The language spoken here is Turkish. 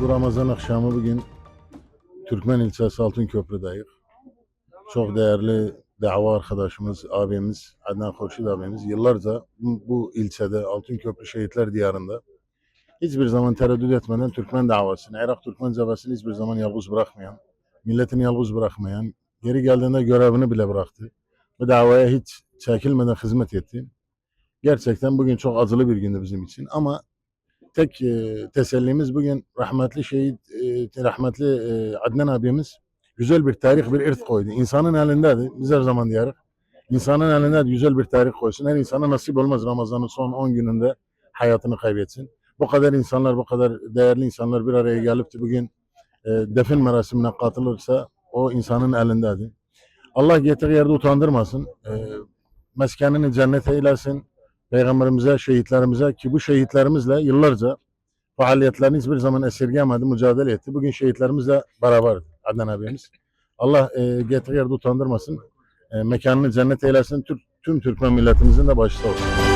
Bu Ramazan akşamı bugün Türkmen ilçesi Altınköprü'deyiz. Çok değerli dava arkadaşımız, abimiz Adnan Khurşid abimiz yıllarca bu, ilçede Altınköprü Şehitler Diyarı'nda hiçbir zaman tereddüt etmeden Türkmen davasını, Irak Türkmen cebesini hiçbir zaman yalnız bırakmayan, milletini yalnız bırakmayan, geri geldiğinde görevini bile bıraktı. Bu davaya hiç çekilmeden hizmet etti. Gerçekten bugün çok acılı bir gündü bizim için ama tek e, tesellimiz bugün rahmetli şehit, e, rahmetli e, Adnan abimiz güzel bir tarih, bir irt koydu. İnsanın elindeydi. Biz her zaman diyarız. İnsanın elinde güzel bir tarih koysun. Her insana nasip olmaz Ramazan'ın son 10 gününde hayatını kaybetsin. Bu kadar insanlar, bu kadar değerli insanlar bir araya gelip de bugün e, defin merasimine katılırsa o insanın elindeydi. Allah getirdiği yerde utandırmasın. E, meskenini cennet eylesin. Peygamberimize, şehitlerimize ki bu şehitlerimizle yıllarca faaliyetlerini hiçbir zaman esirgemedi, mücadele etti. Bugün şehitlerimizle beraber Adnan abimiz. Allah e, getirdiği yerde utandırmasın. E, mekanını cennet eylesin. Tür- tüm Türkmen milletimizin de başı sağ olsun.